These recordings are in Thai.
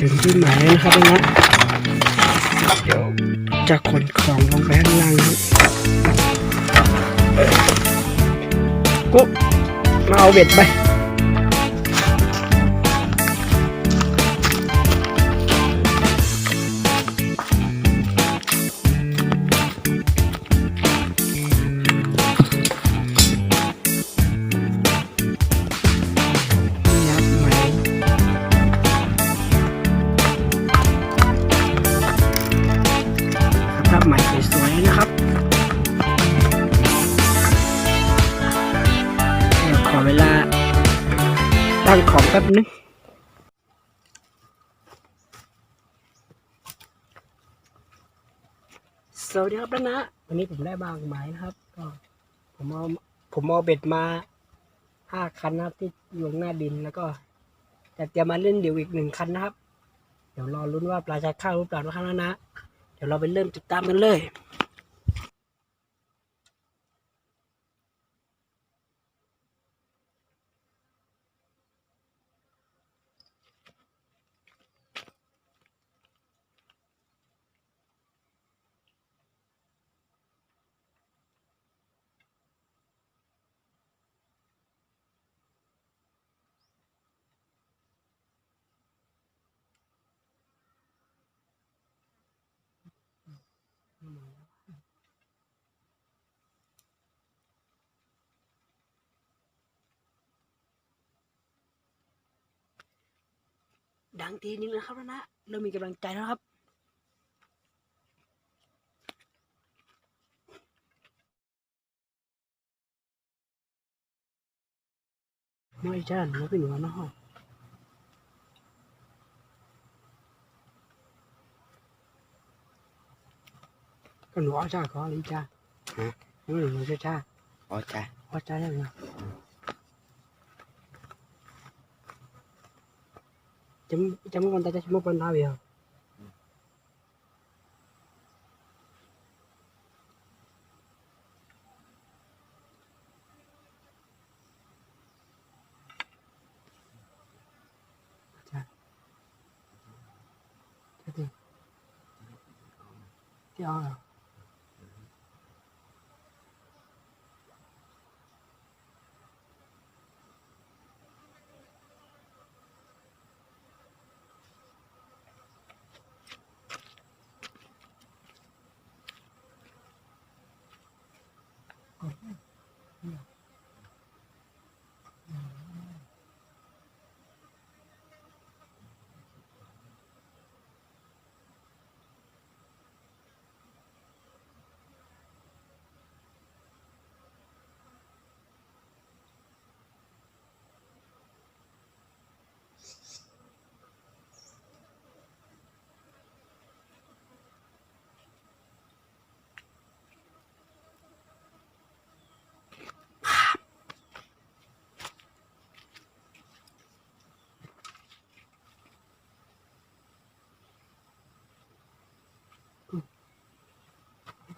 ถึงที่หมายแล้วนะครับนะเดี๋ยวจะขนของลงไปข้างล่างกุ๊บมาเอาเบ็ดไป ตั้งของแป๊บนึงสวัสดีครับนะวันนี้ผมได้บางไม้นะครับ ก็ผมเอาผมเอาเบ็ดมาห้าคันนะครับ ที่อยู่ข้างหน้าดินแล้วก็จะเตรียมมาเล่นเดี๋ยวอีกหนึ่งคันนะครับ เดี๋ยวรอลุ้นว่าปลาจะเข้าหรือเปล่านะครับนะ เดี๋ยวเราไปเริ่มติดตามกันเลย ดังทีนึงนะครับนะเริ่มมีกำลังใจแล้วครับไม่ใช่หนูเป็นหัวหน้า ห้องก็หนูเอาชาขอหรือจ้าฮะหนูหนูจะชาอ๋อจ้ะเอาชาได้ไหม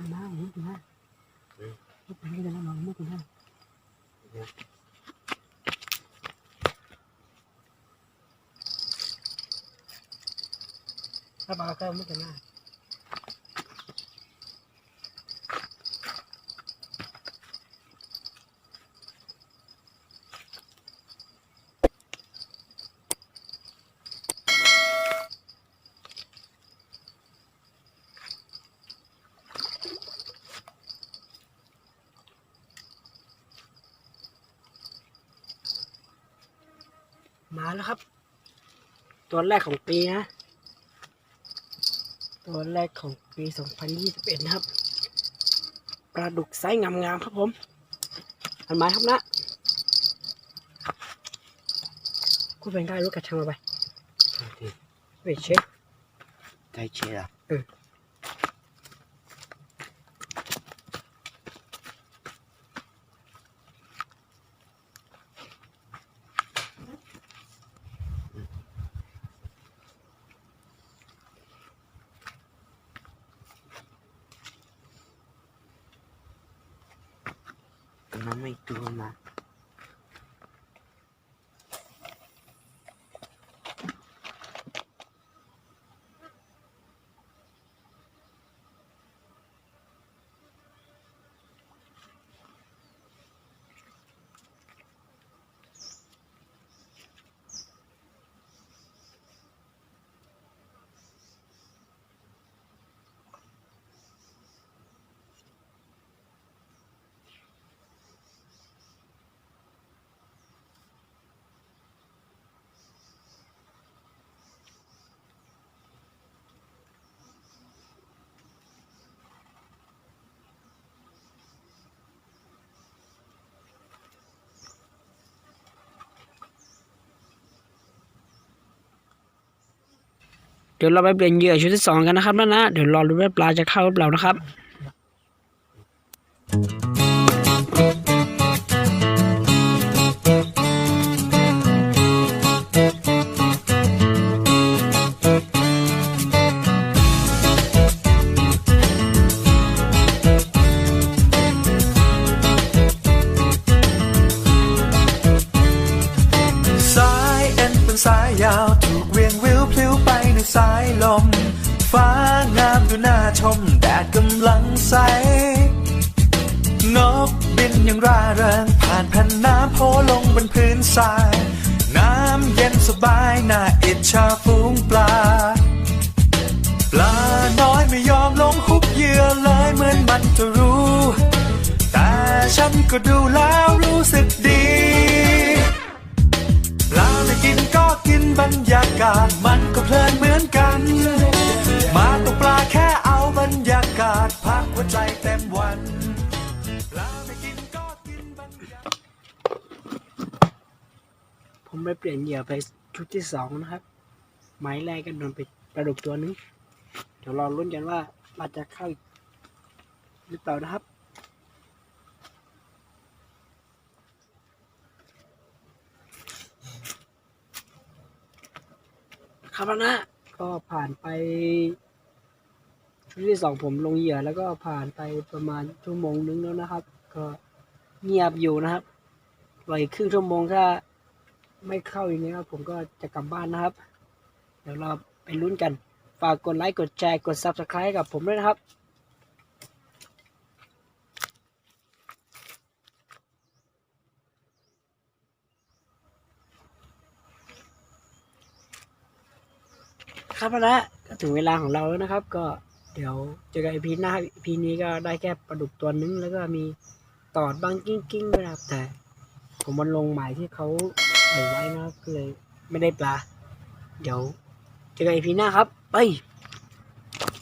จำจำวันตาจะชมวันดาวเหรอจ้ะจ้ะดิที่เอาเหรอ ไม่เป็นไรไม่เป็นไรไม่เป็นไรไม่เป็นไรมองไม่เป็นไรถ้าปลาก็ไม่เป็นไรมา แล้วครับ ตัวแรกของปีนะ ตัวแรกของปี 2021 นะครับ ปลาดุกไซส์งามๆครับผมอันไม้ครับนะคุณเป็นได้รู้กระชังมาไปที่เวทเช็คใช่เชียร์เออ ก็น้อง เดี๋ยวเราไปเปลี่ยนเหยื่อชุดที่สองกันนะครับนะนะเดี๋ยวรอดูว่าปลาจะเข้าหรือเปล่านะครับ ฟ้างามดูน่าชมแดดกำลังใส นกบินอย่างร่าเริงผ่านแผ่นน้ำโผล่ลงบนพื้นทราย น้ำเย็นสบายน่าอิจฉาฝูงปลา ปลาน้อยไม่ยอมลงหุบเหยื่อเลยเหมือนมันจะรู้ แต่ฉันก็ดูแล้วรู้สึกดีปลาไม่กินก็กินบรรยากาศมัน ไปเปลี่ยนเหยื่อไปชุดที่สองนะครับไม้แรกก็โดนไปปลาดุกตัวนึงเดี๋ยวรอลุ้นกันว่าปลาจะเข้าอีกหรือเปล่านะครับ ครับนะก็ผ่านไปชุดที่สองผมลงเหยื่อแล้วก็ผ่านไปประมาณชั่วโมงนึงแล้วนะครับ ก็เงียบอยู่นะครับรออีกครึ่งชั่วโมงถ้า ไม่เข้าอย่างนี้ครับผมก็จะกลับบ้านนะครับ เดี๋ยวเราไปลุ้นกัน ฝากกดไลค์กดแชร์กด Subscribe กับผมด้วยนะครับครับนะก็ถึงเวลาของเราแล้วนะครับ ก็เดี๋ยวเจอกันอีพีหน้าอีพีนี้ก็ได้แค่ปลาดุกตัวนึง แล้วก็มีตอดบางกิ้งกิ้งๆนะครับแต่ผมมันลงหมายที่เขา ไว้นะครับก็เลยไม่ได้ปลา เดี๋ยวเจอกันอีพีหน้าครับ ไป